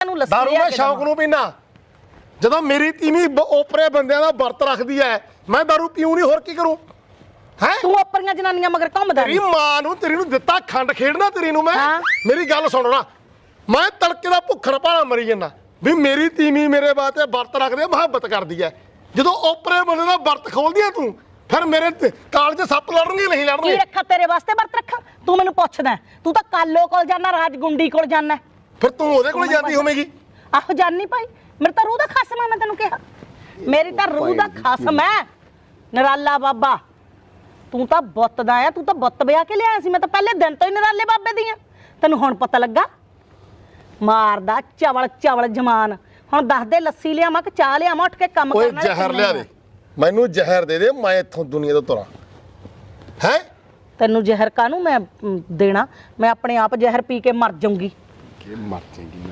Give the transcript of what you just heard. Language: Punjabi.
ਤੈਨੂੰ ਲੱਸੀ ਦਾਰੂ ਲਿਆ ਮੈਂ ਕੇ ਸ਼ੌਕ। ਨੂੰ ਪੀਣਾ ਜਦੋਂ ਮੇਰੀ ਤੀਵੀਂ ਬ- ਓਪਰੇ ਬੰਦਿਆਂ ਦਾ ਵਰਤ ਰੱਖਦੀ ਐ ਮੈਂ ਦਾਰੂ ਪੀਉ ਨਹੀਂ ਹੋਰ ਕੀ ਕਰੂੰ? ਹੈ? ਤੂੰ ਆਪਣੀਆਂ ਜਨਾਨੀਆਂ ਮਗਰ ਘੁੰਮਦਾ ਤੇਰੀ ਨੀ। ਮਾਂ ਨੂੰ ਤੇਰੀ ਨੂੰ ਦਿੱਤਾ ਖੰਡ ਖੇਡਣਾ ਤੇਰੀ ਨੂੰ ਮੈਂ। ਹਾਂ। ਮੇਰੀ ਗੱਲ ਸੁਣ ਨਾ। ਮੈਂ ਤੜਕੇ ਦਾ ਭੁੱਖੜ ਭਾਣਾ ਮਰੀ ਜੰਨਾ ਵੀ ਮੇਰੀ ਤੀਵੀਂ ਮੇਰੇ ਵਾਸਤੇ ਵਰਤ ਰੱਖਦੀ ਐ ਮੁਹੱਬਤ ਕਰਦੀ ਐ। ਜਦੋਂ ਓਪਰੇ ਬੰਦੇ ਦਾ ਵਰਤ ਖੋਲਦੀ ਐ ਤੂੰ ਫਿਰ ਮੇਰੇ ਤੇ ਕਾਲਜ ਸੱਪ ਲੜਨਗੇ ਨਹੀਂ ਕੀ ਲੜਨਗੇ ਰੱਖਾ ਤੇਰੇ ਵਾਸਤੇ ਵਰਤ ਰੱਖਾਂ? ਤੂੰ ਮੈਨੂੰ ਪੁੱਛਦਾ ਹੈ। ਤੂੰ ਤਾਂ ਕਾਲੋ ਕੋਲ ਜਾਣਾ ਰਾਜਗੁੰਡੀ ਕੋਲ ਜਾਣਾ ਫਿਰ ਤੂੰ ਉਹਦੇ ਕੋਲ ਜਾਂਦੀ ਹੋਵੇਂਗੀ? ਆਹੋ ਜਾਨੀ ਭਾਈ। ਮੇਰੇ ਤਾਂ ਰੂਹ ਦਾ ਖਸਮ ਆ ਮੈਂ ਤੈਨੂੰ ਕਿਹਾ। ਮੇਰੀ ਤਾਂ ਰੂਹ ਦਾ ਖਸਮ ਹੈ ਨਰਾਲਾ ਬਾਬਾ। ਤੂੰ ਤਾਂ ਬੁੱਤ ਦਾ ਆ ਤੂੰ ਤਾਂ ਬੁੱਤ ਵਿਆਹ ਕੇ ਲਿਆਇਆ ਸੀ। ਮੈਂ ਤਾਂ ਪਹਿਲੇ ਦਿਨ ਤੋਂ ਹੀ ਨਰਾਲੇ ਬਾਬੇ ਦੀ ਆ। ਤੈਨੂੰ ਹੁਣ ਪਤਾ ਲੱਗਾ? ਮਾਰਦਾ ਚਵਲ ਚਵਲ ਜਮਾਨ। ਹੁਣ ਦੱਸ ਦੇ ਲੱਸੀ ਲਿਆਵਾਂ ਕਿ ਚਾਹ ਲਿਆਵਾਂ ਉੱਠ ਕੇ ਕੰਮ ਕਰਨਾ ਜ਼ਹਿਰ ਲਿਆ ਦੇ। ਮੈਨੂੰ ਜ਼ਹਿਰ ਦੇ ਦੇ ਮੈਂ ਇੱਥੋਂ ਦੁਨੀਆ ਤੋਂ ਤੁਰਾਂ। ਹੈ? ਤੈਨੂੰ ਜ਼ਹਿਰ ਕਾਹਨੂੰ ਮੈਂ ਮ, ਦੇਣਾ? ਮੈਂ ਆਪਣੇ ਆਪ ਜ਼ਹਿਰ ਪੀ ਕੇ ਮਰ ਜਾਊਂਗੀ। Mart zengin